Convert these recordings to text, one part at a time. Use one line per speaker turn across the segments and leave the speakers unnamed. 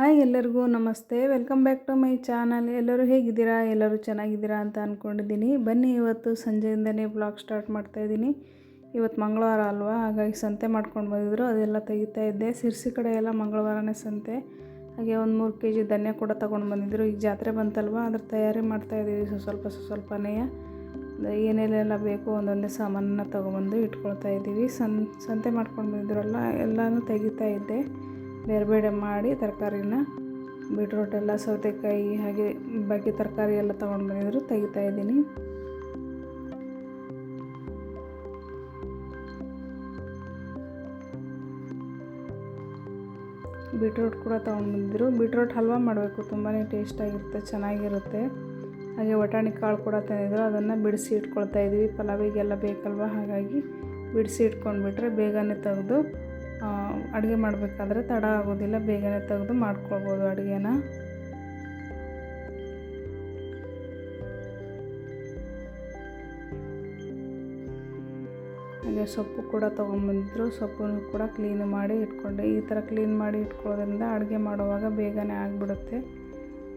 Hi ಎಲ್ಲರಿಗೂ ನಮಸ್ತೆ. Welcome back to my channel ಎಲ್ಲರೂ ಹೇಗಿದ್ದೀರಾ? ಎಲ್ಲರೂ ಚೆನ್ನಾಗಿದ್ದೀರಾ ಅಂತ ಅಂದ್ಕೊಂಡಿದ್ದೀನಿ ಬನ್ನಿ, ಇವತ್ತು ಸಂಜೆಯಿಂದನೇ ಬ್ಲಾಗ್ ಸ್ಟಾರ್ಟ್ ಮಾಡ್ತಾಯಿದ್ದೀನಿ ಇವತ್ತು ಮಂಗಳವಾರ ಅಲ್ವಾ? ಹಾಗಾಗಿ ಸಂತೆ ಮಾಡ್ಕೊಂಡು ಬಂದಿದ್ರು. ಅದೆಲ್ಲ ತೆಗಿತಾ ಇದ್ದೆ. ಸಿರ್ಸಿ ಕಡೆ ಎಲ್ಲ ಮಂಗಳವಾರನೇ ಸಂತೆ. ಹಾಗೆ ಒಂದು ಮೂರು ಕೆ ಜಿ ಧನ್ಯ ಕೂಡ ತೊಗೊಂಡು ಬಂದಿದ್ರು. ಈಗ ಜಾತ್ರೆ ಬಂತಲ್ವ? ಅದ್ರ ತಯಾರಿ ಮಾಡ್ತಾಯಿದ್ದೀವಿ ಸೊ ಸ್ವಲ್ಪ ಸ್ವಲ್ಪನೇ. ಏನೇನೆಲ್ಲ ಬೇಕು ಒಂದೊಂದೇ ಸಾಮಾನನ್ನ ತೊಗೊಬಂದು ಇಟ್ಕೊಳ್ತಾ ಇದ್ದೀವಿ. ಸಂತೆ ಮಾಡ್ಕೊಂಡು ಬಂದಿದ್ರಲ್ಲ, ಎಲ್ಲನೂ ತೆಗಿತಾ ಇದ್ದೆ. ಬೇರೆ ಮಾಡಿ ತರಕಾರಿನ ಬೀಟ್ರೋಟ್ ಎಲ್ಲ, ಸೌತೆಕಾಯಿ ಹಾಗೆ ಬಾಕಿ ತರಕಾರಿ ಎಲ್ಲ ತೊಗೊಂಡು ಬಂದಿದ್ರು, ತೆಗಿತಾ ಇದ್ದೀನಿ. ಬೀಟ್ರೋಟ್ ಕೂಡ ತೊಗೊಂಡು ಬಂದಿದ್ರು. ಬೀಟ್ರೋಟ್ ಹಲ್ವಾ ಮಾಡಬೇಕು ತುಂಬಾ ಟೇಸ್ಟಾಗಿರುತ್ತೆ ಚೆನ್ನಾಗಿರುತ್ತೆ. ಹಾಗೆ ಬಟಾಣಿ ಕಾಳು ಕೂಡ ತಂದಿದ್ರು. ಅದನ್ನು ಬಿಡಿಸಿ ಇಟ್ಕೊಳ್ತಾ ಇದ್ವಿ ಪಲಾವಿಗೆಲ್ಲ ಬೇಕಲ್ವ? ಹಾಗಾಗಿ ಬಿಡಿಸಿ ಇಟ್ಕೊಂಡ್ಬಿಟ್ರೆ ಬೇಗನೆ ತೆಗೆದು ಅಡುಗೆ ಮಾಡಬೇಕಾದ್ರೆ ತಡ ಆಗೋದಿಲ್ಲ, ಬೇಗನೆ ತೆಗೆದು ಮಾಡ್ಕೊಳ್ಬೋದು ಅಡುಗೆನ. ಹಾಗೆ ಸೊಪ್ಪು ಕೂಡ ತೊಗೊಂಬಂದಿದ್ರು, ಸೊಪ್ಪನ್ನು ಕೂಡ ಕ್ಲೀನ್ ಮಾಡಿ ಇಟ್ಕೊಂಡೆ. ಈ ಥರ ಕ್ಲೀನ್ ಮಾಡಿ ಇಟ್ಕೊಳ್ಳೋದ್ರಿಂದ ಅಡುಗೆ ಮಾಡುವಾಗ ಬೇಗನೆ ಆಗಿಬಿಡುತ್ತೆ.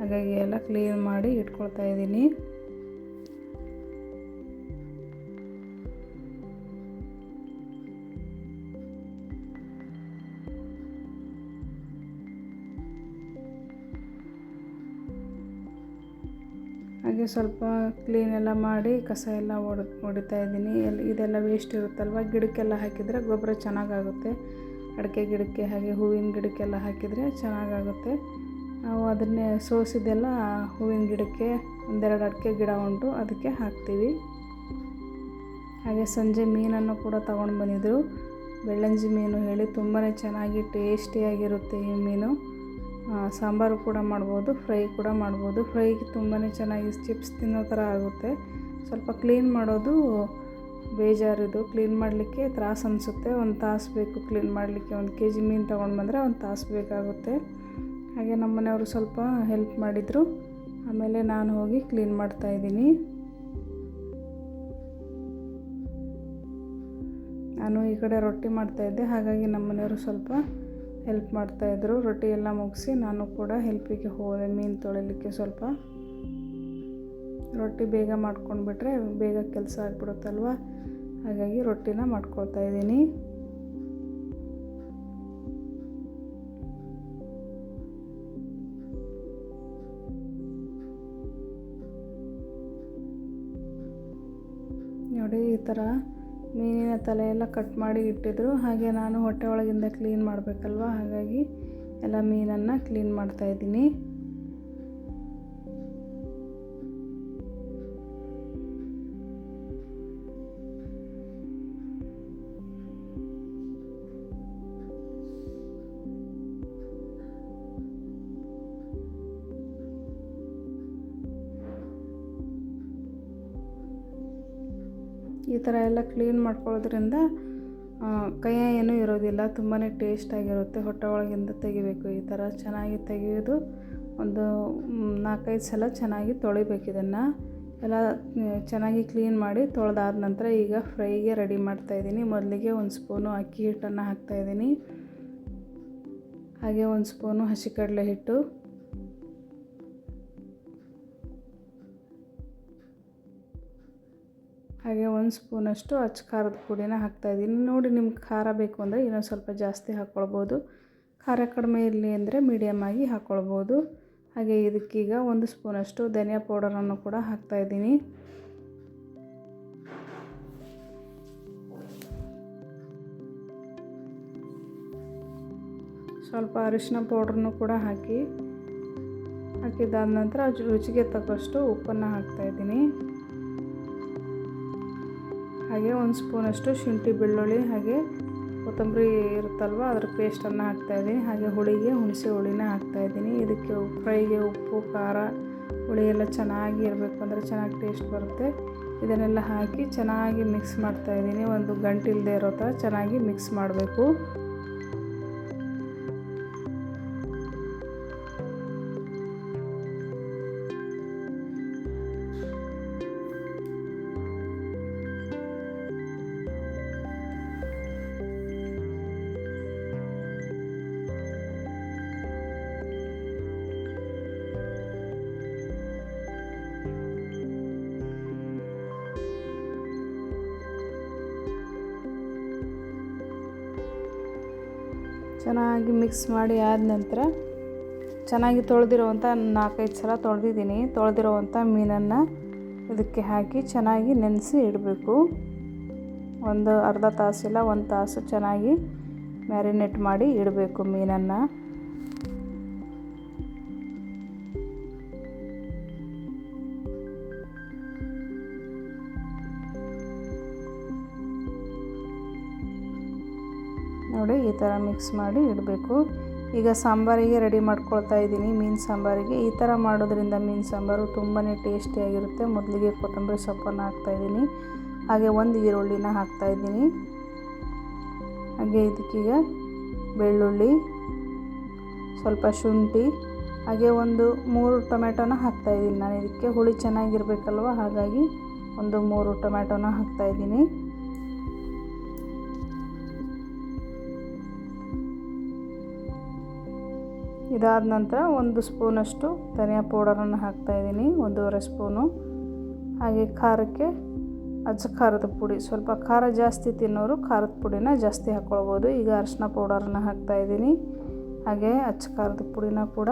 ಹಾಗಾಗಿ ಎಲ್ಲ ಕ್ಲೀನ್ ಮಾಡಿ ಇಟ್ಕೊಳ್ತಾ ಇದ್ದೀನಿ. ಹಾಗೆ ಸ್ವಲ್ಪ ಕ್ಲೀನ್ ಎಲ್ಲ ಮಾಡಿ ಕಸ ಎಲ್ಲ ಹೊಡ್ ಹೊಡಿತಾ ಇದ್ದೀನಿ. ಎಲ್ಲಿ ಇದೆಲ್ಲ ವೇಸ್ಟ್ ಇರುತ್ತಲ್ವ? ಗಿಡಕ್ಕೆಲ್ಲ ಹಾಕಿದರೆ ಗೊಬ್ಬರ ಚೆನ್ನಾಗಾಗುತ್ತೆ. ಅಡಿಕೆ ಗಿಡಕ್ಕೆ ಹಾಗೆ ಹೂವಿನ ಗಿಡಕ್ಕೆಲ್ಲ ಹಾಕಿದರೆ ಚೆನ್ನಾಗಾಗುತ್ತೆ. ನಾವು ಅದನ್ನೇ ಸೋಸಿದೆಲ್ಲ ಹೂವಿನ ಗಿಡಕ್ಕೆ ಒಂದೆರಡು ಅಡಿಕೆ ಗಿಡ ಉಂಟು, ಅದಕ್ಕೆ ಹಾಕ್ತೀವಿ. ಹಾಗೆ ಸಂಜೆ ಮೀನನ್ನು ಕೂಡ ತಗೊಂಡು ಬಂದಿದ್ದರು ಬೆಳ್ಳಂಜಿ ಮೀನು ಹೇಳಿ ತುಂಬಾ ಚೆನ್ನಾಗಿ ಟೇಸ್ಟಿಯಾಗಿರುತ್ತೆ ಈ ಮೀನು. ಸಾಂಬಾರು ಕೂಡ ಮಾಡ್ಬೋದು, ಫ್ರೈ ಕೂಡ ಮಾಡ್ಬೋದು. ಫ್ರೈಗೆ ತುಂಬಾ ಚೆನ್ನಾಗಿ ಚಿಪ್ಸ್ ತಿನ್ನೋ ಥರ ಆಗುತ್ತೆ. ಸ್ವಲ್ಪ ಕ್ಲೀನ್ ಮಾಡೋದು ಬೇಜಾರಿದು. ಕ್ಲೀನ್ ಮಾಡಲಿಕ್ಕೆ ತ್ರಾಸು ಅನಿಸುತ್ತೆ. ಒಂದು ತಾಸು ಬೇಕು ಕ್ಲೀನ್ ಮಾಡಲಿಕ್ಕೆ. ಒಂದು ಕೆ ಜಿ ಮೀನು ತೊಗೊಂಡು ಬಂದರೆ ಒಂದು ತಾಸು ಬೇಕಾಗುತ್ತೆ. ಹಾಗೆ ನಮ್ಮ ಮನೆಯವರು ಸ್ವಲ್ಪ ಹೆಲ್ಪ್ ಮಾಡಿದರು. ಆಮೇಲೆ ನಾನು ಹೋಗಿ ಕ್ಲೀನ್ ಮಾಡ್ತಾಯಿದ್ದೀನಿ ನಾನು ಈ ಕಡೆ ರೊಟ್ಟಿ ಮಾಡ್ತಾಯಿದ್ದೆ ಹಾಗಾಗಿ ನಮ್ಮ ಮನೆಯವರು ಸ್ವಲ್ಪ ಹೆಲ್ಪ್ ಮಾಡ್ತಾಯಿದ್ರು ರೊಟ್ಟಿ ಎಲ್ಲ ಮುಗಿಸಿ ನಾನು ಕೂಡ ಹೆಲ್ಪಿಗೆ ಹೋದೆ. ಮೀನು ತೊಳಿಲಿಕ್ಕೆ ಸ್ವಲ್ಪ. ರೊಟ್ಟಿ ಬೇಗ ಮಾಡ್ಕೊಂಡ್ಬಿಟ್ರೆ ಬೇಗ ಕೆಲಸ ಆಗಿಬಿಡುತ್ತಲ್ವ? ಹಾಗಾಗಿ ರೊಟ್ಟಿನ ಮಾಡ್ಕೊಳ್ತಾ ಇದ್ದೀನಿ. ನೋಡಿ ಈ ಥರ ಮೀನಿನ ತಲೆ ಎಲ್ಲ ಕಟ್ ಮಾಡಿ ಇಟ್ಟಿದ್ರು. ಹಾಗೆ ನಾನು ಹೊಟ್ಟೆ ಒಳಗಿಂದ ಕ್ಲೀನ್ ಮಾಡಬೇಕಲ್ವ? ಹಾಗಾಗಿ ಎಲ್ಲ ಮೀನನ್ನು ಕ್ಲೀನ್ ಮಾಡ್ತಾಯಿದ್ದೀನಿ ಈ ಥರ ಎಲ್ಲ ಕ್ಲೀನ್ ಮಾಡ್ಕೊಳ್ಳೋದ್ರಿಂದ ಕೈಯ ಏನೂ ಇರೋದಿಲ್ಲ ತುಂಬಾ ಟೇಸ್ಟಾಗಿರುತ್ತೆ ಹೊಟ್ಟೆ ಒಳಗಿಂದ ತೆಗಿಬೇಕು. ಈ ಥರ ಚೆನ್ನಾಗಿ ತೆಗೆಯೋದು ಒಂದು ನಾಲ್ಕೈದು ಸಲ ಚೆನ್ನಾಗಿ ತೊಳಿಬೇಕು ಇದನ್ನು. ಎಲ್ಲ ಚೆನ್ನಾಗಿ ಕ್ಲೀನ್ ಮಾಡಿ ತೊಳೆದಾದ ನಂತರ ಈಗ ಫ್ರೈಗೆ ರೆಡಿ ಮಾಡ್ತಾಯಿದ್ದೀನಿ ಮೊದಲಿಗೆ ಒಂದು ಸ್ಪೂನು ಅಕ್ಕಿ ಹಿಟ್ಟನ್ನು ಹಾಕ್ತಾಯಿದ್ದೀನಿ ಹಾಗೆ ಒಂದು ಸ್ಪೂನು ಹಸಿ ಕಡಲೆ ಹಿಟ್ಟು. ಹಾಗೆ ಒಂದು ಸ್ಪೂನಷ್ಟು ಅಚ್ಚ ಖಾರದ ಪುಡಿನ ಹಾಕ್ತಾಯಿದ್ದೀನಿ ನೋಡಿ ನಿಮ್ಗೆ ಖಾರ ಬೇಕು ಅಂದರೆ ಇನ್ನೊಂದು ಸ್ವಲ್ಪ ಜಾಸ್ತಿ ಹಾಕ್ಕೊಳ್ಬೋದು. ಖಾರ ಕಡಿಮೆ ಇರಲಿ ಅಂದರೆ ಮೀಡಿಯಮ್ ಆಗಿ ಹಾಕ್ಕೊಳ್ಬೋದು. ಹಾಗೆ ಇದಕ್ಕೀಗ ಒಂದು ಸ್ಪೂನಷ್ಟು ಧನಿಯಾ ಪೌಡರನ್ನು ಕೂಡ ಹಾಕ್ತಾಯಿದ್ದೀನಿ ಸ್ವಲ್ಪ ಅರಿಶಿನ ಪೌಡ್ರನ್ನು ಕೂಡ ಹಾಕಿ ಹಾಕಿದ್ದಾದ ನಂತರ ರುಚಿಗೆ ತಕ್ಕಷ್ಟು ಉಪ್ಪನ್ನು ಹಾಕ್ತಾಯಿದ್ದೀನಿ ಹಾಗೆ ಒಂದು ಸ್ಪೂನಷ್ಟು ಶುಂಠಿ ಬೆಳ್ಳುಳ್ಳಿ, ಹಾಗೆ ಕೊತ್ತಂಬರಿ ಇರುತ್ತಲ್ವ, ಅದರ ಪೇಸ್ಟನ್ನು ಹಾಕ್ತಾಯಿದ್ದೀನಿ ಹಾಗೆ ಹುಳಿಗೆ, ಹುಣಸೆ ಹುಳಿನ ಹಾಕ್ತಾಯಿದ್ದೀನಿ ಇದಕ್ಕೆ ಫ್ರೈಗೆ ಉಪ್ಪು, ಖಾರ, ಹುಳಿ ಎಲ್ಲ ಚೆನ್ನಾಗಿ ಇರಬೇಕು ಅಂದರೆ ಚೆನ್ನಾಗಿ ಟೇಸ್ಟ್ ಬರುತ್ತೆ. ಇದನ್ನೆಲ್ಲ ಹಾಕಿ ಚೆನ್ನಾಗಿ ಮಿಕ್ಸ್ ಮಾಡ್ತಾಯಿದ್ದೀನಿ ಒಂದು ಗಂಟಿಲ್ಲದೆ ಇರೋ ಥರ ಚೆನ್ನಾಗಿ ಮಿಕ್ಸ್ ಮಾಡಬೇಕು. ಚೆನ್ನಾಗಿ ಮಿಕ್ಸ್ ಮಾಡಿ ಆದ ನಂತರ ಚೆನ್ನಾಗಿ ತೊಳೆದಿರುವಂಥ ನಾಲ್ಕೈದು ಸಲ ತೊಳೆದಿದ್ದೀನಿ. ತೊಳೆದಿರುವಂಥ ಮೀನನ್ನು ಇದಕ್ಕೆ ಹಾಕಿ ಚೆನ್ನಾಗಿ ನೆನೆಸಿ ಇಡಬೇಕು. ಒಂದು ಅರ್ಧ ತಾಸಿಲ್ಲ, ಒಂದು ತಾಸು ಚೆನ್ನಾಗಿ ಮ್ಯಾರಿನೇಟ್ ಮಾಡಿ ಇಡಬೇಕು ಮೀನನ್ನು. ನೋಡಿ ಈ ಥರ ಮಿಕ್ಸ್ ಮಾಡಿ ಇಡಬೇಕು. ಈಗ ಸಾಂಬಾರಿಗೆ ರೆಡಿ ಮಾಡ್ಕೊಳ್ತಾ ಇದ್ದೀನಿ ಮೀನು ಸಾಂಬಾರಿಗೆ. ಈ ಥರ ಮಾಡೋದ್ರಿಂದ ಮೀನು ಸಾಂಬಾರು ತುಂಬಾ ಟೇಸ್ಟಿಯಾಗಿರುತ್ತೆ ಮೊದಲಿಗೆ ಕೊತ್ತಂಬರಿ ಸೊಪ್ಪನ್ನು ಹಾಕ್ತಾಯಿದ್ದೀನಿ ಹಾಗೆ ಒಂದು ಈರುಳ್ಳಿನ ಹಾಕ್ತಾಯಿದ್ದೀನಿ ಹಾಗೆ ಇದಕ್ಕೀಗ ಬೆಳ್ಳುಳ್ಳಿ, ಸ್ವಲ್ಪ ಶುಂಠಿ, ಹಾಗೆ ಒಂದು ಮೂರು ಟೊಮೆಟೊನ ಹಾಕ್ತಾಯಿದ್ದೀನಿ ನಾನು. ಇದಕ್ಕೆ ಹುಳಿ ಚೆನ್ನಾಗಿರ್ಬೇಕಲ್ವ? ಹಾಗಾಗಿ ಒಂದು ಮೂರು ಟೊಮೆಟೊನ ಹಾಕ್ತಾಯಿದ್ದೀನಿ ಇದಾದ ನಂತರ ಒಂದು ಸ್ಪೂನಷ್ಟು ಧನಿಯಾ ಪೌಡರನ್ನು ಹಾಕ್ತಾಯಿದ್ದೀನಿ ಒಂದೂವರೆ ಸ್ಪೂನು. ಹಾಗೆ ಖಾರಕ್ಕೆ ಅಜ್ಜ ಖಾರದ ಪುಡಿ, ಸ್ವಲ್ಪ ಖಾರ ಜಾಸ್ತಿ ತಿನ್ನೋರು ಖಾರದ ಪುಡಿನ ಜಾಸ್ತಿ ಹಾಕ್ಕೊಳ್ಬೋದು. ಈಗ ಅರಿಶಿನ ಪೌಡರನ್ನು ಹಾಕ್ತಾಯಿದ್ದೀನಿ ಹಾಗೆ ಅಚ್ಚ ಖಾರದ ಪುಡಿನ ಕೂಡ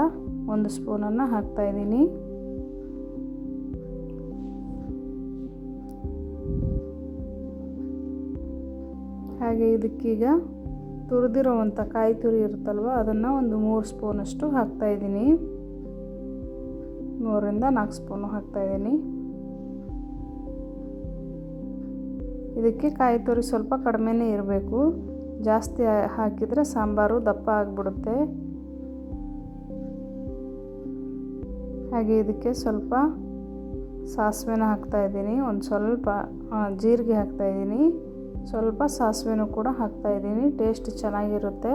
ಒಂದು ಸ್ಪೂನನ್ನು ಹಾಕ್ತಾಯಿದ್ದೀನಿ ಹಾಗೆ ಇದಕ್ಕೀಗ ತುರಿದಿರೋವಂಥ ಕಾಯಿ ತುರಿ ಇರುತ್ತಲ್ವ, ಅದನ್ನು ಒಂದು ಮೂರು ಸ್ಪೂನಷ್ಟು ಹಾಕ್ತಾಯಿದ್ದೀನಿ ಮೂರರಿಂದ ನಾಲ್ಕು ಸ್ಪೂನು ಹಾಕ್ತಾಯಿದ್ದೀನಿ ಇದಕ್ಕೆ ಕಾಯಿ ತುರಿ ಸ್ವಲ್ಪ ಕಡಿಮೆನೇ ಇರಬೇಕು. ಜಾಸ್ತಿ ಹಾಕಿದರೆ ಸಾಂಬಾರು ದಪ್ಪ ಆಗಿಬಿಡುತ್ತೆ. ಹಾಗೆ ಇದಕ್ಕೆ ಸ್ವಲ್ಪ ಸಾಸಿವೆನ ಹಾಕ್ತಾಯಿದ್ದೀನಿ ಒಂದು ಸ್ವಲ್ಪ ಜೀರಿಗೆ ಹಾಕ್ತಾಯಿದ್ದೀನಿ ಸ್ವಲ್ಪ ಸಾಸಿವೆನೂ ಕೂಡ ಹಾಕ್ತಾಯಿದ್ದೀನಿ ಟೇಸ್ಟ್ ಚೆನ್ನಾಗಿರುತ್ತೆ.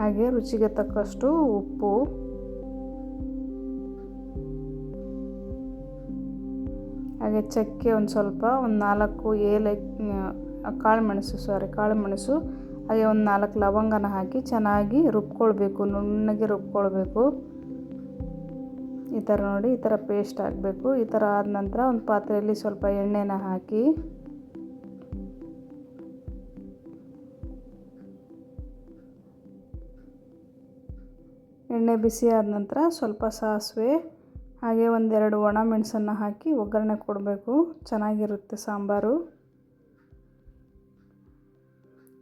ಹಾಗೆ ರುಚಿಗೆ ತಕ್ಕಷ್ಟು ಉಪ್ಪು. ಹಾಗೆ ಚಕ್ಕೆ ಒಂದು ಸ್ವಲ್ಪ, ಒಂದು ನಾಲ್ಕು ಏಲೆ, ಕಾಳು ಮೆಣಸು ಸಾರಿ ಕಾಳು ಮೆಣಸು, ಹಾಗೆ ಒಂದು ನಾಲ್ಕು ಲವಂಗನ ಹಾಕಿ ಚೆನ್ನಾಗಿ ರುಬ್ಕೊಳ್ಬೇಕು, ನುಣ್ಣಗೆ ರುಬ್ಕೊಳ್ಬೇಕು. ಥರ ನೋಡಿ ಈ ಥರ ಪೇಸ್ಟ್ ಹಾಕಬೇಕು. ಈ ಥರ ಆದ ನಂತರ ಒಂದು ಪಾತ್ರೆಯಲ್ಲಿ ಸ್ವಲ್ಪ ಎಣ್ಣೆನ ಹಾಕಿ. ಎಣ್ಣೆ ಬಿಸಿ ಆದ ನಂತರ ಸ್ವಲ್ಪ ಸಾಸಿವೆ, ಹಾಗೆ ಒಂದೆರಡು ಒಣ ಮೆಣಸನ್ನು ಹಾಕಿ ಒಗ್ಗರಣೆ ಕೊಡಬೇಕು. ಚೆನ್ನಾಗಿರುತ್ತೆ ಸಾಂಬಾರು.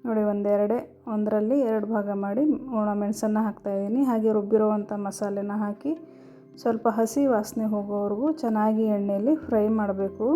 ನೋಡಿ ಒಂದೆರಡೆ, ಒಂದರಲ್ಲಿ ಎರಡು ಭಾಗ ಮಾಡಿ ಒಣ ಮೆಣಸನ್ನು ಹಾಕ್ತಾಯಿದ್ದೀನಿ ಹಾಗೆ ರುಬ್ಬಿರುವಂಥ ಮಸಾಲೆನ ಹಾಕಿ ಸ್ವಲ್ಪ ಹಸಿ ವಾಸನೆ ಹೋಗೋವರೆಗೂ ಚೆನ್ನಾಗಿ ಎಣ್ಣೆಯಲ್ಲಿ ಫ್ರೈ ಮಾಡಬೇಕು.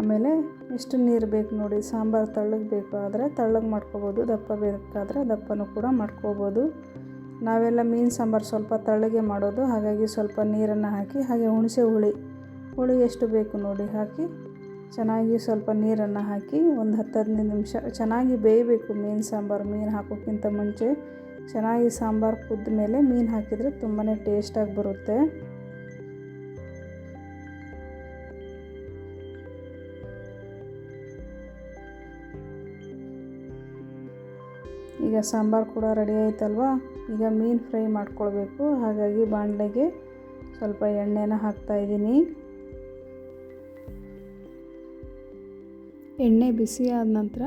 ಆಮೇಲೆ ಎಷ್ಟು ನೀರು ಬೇಕು ನೋಡಿ, ಸಾಂಬಾರು ತಳ್ಳಗೆ ಬೇಕಾದರೆ ತಳ್ಳಗೆ ಮಾಡ್ಕೋಬೋದು, ದಪ್ಪ ಬೇಕಾದರೆ ದಪ್ಪನೂ ಕೂಡ ಮಾಡ್ಕೋಬೋದು. ನಾವೆಲ್ಲ ಮೀನು ಸಾಂಬಾರು ಸ್ವಲ್ಪ ತಳ್ಳಗೆ ಮಾಡೋದು, ಹಾಗಾಗಿ ಸ್ವಲ್ಪ ನೀರನ್ನು ಹಾಕಿ, ಹಾಗೆ ಹುಣಸೆ ಹುಳಿ ಹುಳಿ ಎಷ್ಟು ಬೇಕು ನೋಡಿ ಹಾಕಿ, ಚೆನ್ನಾಗಿ ಸ್ವಲ್ಪ ನೀರನ್ನು ಹಾಕಿ ಒಂದು ಹತ್ತು ಹದಿನೈದು ನಿಮಿಷ, ಚೆನ್ನಾಗಿ ಬೇಯಬೇಕು ಮೀನು ಸಾಂಬಾರು, ಮೀನು ಹಾಕೋಕ್ಕಿಂತ ಮುಂಚೆ. ಚೆನ್ನಾಗಿ ಸಾಂಬಾರು ಕುದ್ದ ಮೇಲೆ ಮೀನು ಹಾಕಿದರೆ ತುಂಬಾ ಟೇಸ್ಟಾಗಿ ಬರುತ್ತೆ. ಈಗ ಸಾಂಬಾರು ಕೂಡ ರೆಡಿ ಆಯ್ತಲ್ವ? ಈಗ ಮೀನು ಫ್ರೈ ಮಾಡ್ಕೊಳ್ಬೇಕು. ಹಾಗಾಗಿ ಬಾಣಲೆಗೆ ಸ್ವಲ್ಪ ಎಣ್ಣೆನ ಹಾಕ್ತಾಯಿದ್ದೀನಿ ಎಣ್ಣೆ ಬಿಸಿ ಆದ ನಂತರ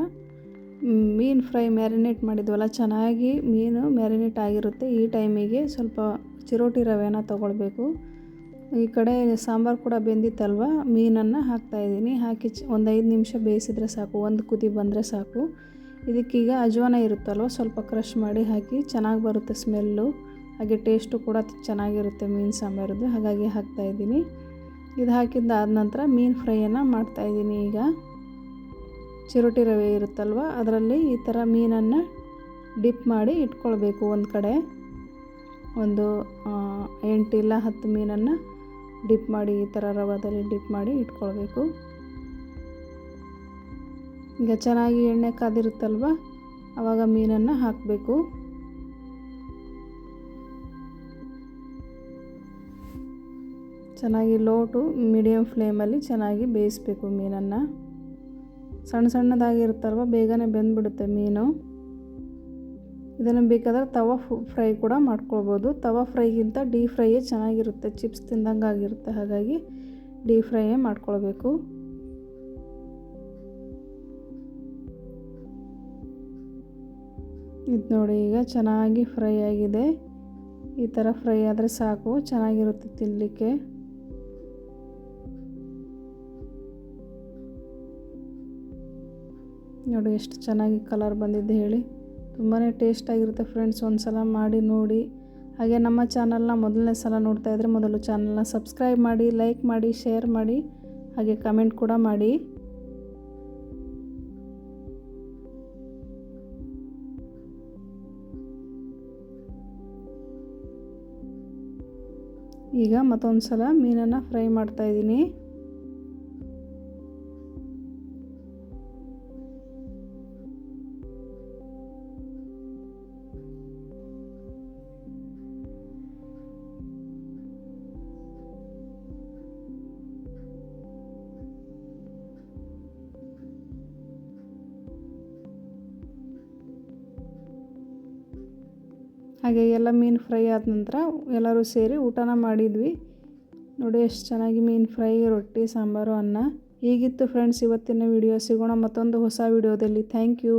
ಮೀನು ಫ್ರೈ ಮ್ಯಾರಿನೇಟ್ ಮಾಡಿದ್ವಲ್ಲ, ಚೆನ್ನಾಗಿ ಮೀನು ಮ್ಯಾರಿನೇಟ್ ಆಗಿರುತ್ತೆ. ಈ ಟೈಮಿಗೆ ಸ್ವಲ್ಪ ಚಿರೋಟಿ ರವೆನ ತೊಗೊಳ್ಬೇಕು. ಈ ಕಡೆ ಸಾಂಬಾರು ಕೂಡ ಬೆಂದಿತ್ತಲ್ವ, ಮೀನನ್ನು ಹಾಕ್ತಾಯಿದ್ದೀನಿ ಹಾಕಿ ಚ ಒಂದು ಐದು ನಿಮಿಷ ಬೇಯಿಸಿದ್ರೆ ಸಾಕು, ಒಂದು ಕುದಿ ಬಂದರೆ ಸಾಕು. ಇದಕ್ಕೀಗ ಅಜ್ವಾನ ಇರುತ್ತಲ್ವ? ಸ್ವಲ್ಪ ಕ್ರಷ್ ಮಾಡಿ ಹಾಕಿ ಚೆನ್ನಾಗಿ ಬರುತ್ತೆ ಸ್ಮೆಲ್ಲು ಹಾಗೆ ಟೇಸ್ಟು ಕೂಡ ಚೆನ್ನಾಗಿರುತ್ತೆ ಮೀನು ಸಾಂಬಾರದು ಹಾಗಾಗಿ ಹಾಕ್ತಾಯಿದ್ದೀನಿ ಇದು ಹಾಕಿದ್ದಾದ ನಂತರ ಮೀನು ಫ್ರೈಯನ್ನು ಮಾಡ್ತಾಯಿದ್ದೀನಿ ಈಗ. ಚಿರೋಟಿ ರವೆ ಇರುತ್ತಲ್ವ? ಅದರಲ್ಲಿ ಈ ಥರ ಮೀನನ್ನು ಡಿಪ್ ಮಾಡಿ ಇಟ್ಕೊಳ್ಬೇಕು ಒಂದು ಕಡೆ. ಒಂದು ಎಂಟು ಇಲ್ಲ ಹತ್ತು ಮೀನನ್ನು ಡಿಪ್ ಮಾಡಿ ಈ ಥರ ರವದಲ್ಲಿ ಡಿಪ್ ಮಾಡಿ ಇಟ್ಕೊಳ್ಬೇಕು. ಈಗ ಚೆನ್ನಾಗಿ ಎಣ್ಣೆ ಕಾದಿರುತ್ತಲ್ವ? ಆವಾಗ ಮೀನನ್ನು ಹಾಕಬೇಕು. ಚೆನ್ನಾಗಿ ಲೋ ಟು ಮೀಡಿಯಮ್ ಫ್ಲೇಮಲ್ಲಿ ಚೆನ್ನಾಗಿ ಬೇಯಿಸ್ಬೇಕು ಮೀನನ್ನು. ಸಣ್ಣ ಸಣ್ಣದಾಗಿರುತ್ತಲ್ವ? ಬೇಗನೆ ಬೆಂದ್ಬಿಡುತ್ತೆ ಮೀನು. ಇದನ್ನು ಬೇಕಾದರೆ ತವಾ ಫ್ರೈ ಕೂಡ ಮಾಡ್ಕೊಳ್ಬೋದು. ತವಾ ಫ್ರೈಗಿಂತ ಡೀಪ್ ಫ್ರೈಯೇ ಚೆನ್ನಾಗಿರುತ್ತೆ. ಚಿಪ್ಸ್ ತಿಂದಂಗೆ ಆಗಿರುತ್ತೆ ಹಾಗಾಗಿ ಡೀಪ್ ಫ್ರೈಯೇ ಮಾಡ್ಕೊಳ್ಬೇಕು. ಇದು ನೋಡಿ ಈಗ ಚೆನ್ನಾಗಿ ಫ್ರೈ ಆಗಿದೆ. ಈ ಥರ ಫ್ರೈ ಆದರೆ ಸಾಕು, ಚೆನ್ನಾಗಿರುತ್ತೆ ತಿನ್ನಲಿಕ್ಕೆ. ನೋಡಿ ಎಷ್ಟು ಚೆನ್ನಾಗಿ ಕಲರ್ ಬಂದಿದೆ ಹೇಳಿ. ತುಂಬಾ ಟೇಸ್ಟಾಗಿರುತ್ತೆ ಫ್ರೆಂಡ್ಸ್ ಒಂದು ಸಲ ಮಾಡಿ ನೋಡಿ. ಹಾಗೆ ನಮ್ಮ ಚಾನಲ್ನ ಮೊದಲನೇ ಸಲ ನೋಡ್ತಾ ಇದ್ದರೆ ಮೊದಲು ಚಾನಲ್ನ ಸಬ್ಸ್ಕ್ರೈಬ್ ಮಾಡಿ ಲೈಕ್ ಮಾಡಿ ಶೇರ್ ಮಾಡಿ, ಹಾಗೆ ಕಮೆಂಟ್ ಕೂಡ ಮಾಡಿ. ಈಗ ಮತ್ತೊಂದು ಸಲ ಮೀನನ್ನು ಫ್ರೈ ಮಾಡ್ತಾಯಿದ್ದೀನಿ ಹಾಗೆ ಎಲ್ಲ ಮೀನು ಫ್ರೈ ಆದ ನಂತರ ಎಲ್ಲರೂ ಸೇರಿ ಊಟನ ಮಾಡಿದ್ವಿ. ನೋಡಿ ಎಷ್ಟು ಚೆನ್ನಾಗಿ ಮೀನು ಫ್ರೈ, ರೊಟ್ಟಿ, ಸಾಂಬಾರು, ಅನ್ನ. ಹೀಗಿತ್ತು ಫ್ರೆಂಡ್ಸ್ ಇವತ್ತಿನ ವಿಡಿಯೋ ಸಿಗೋಣ ಮತ್ತೊಂದು ಹೊಸ ವಿಡಿಯೋದಲ್ಲಿ ಥ್ಯಾಂಕ್ ಯು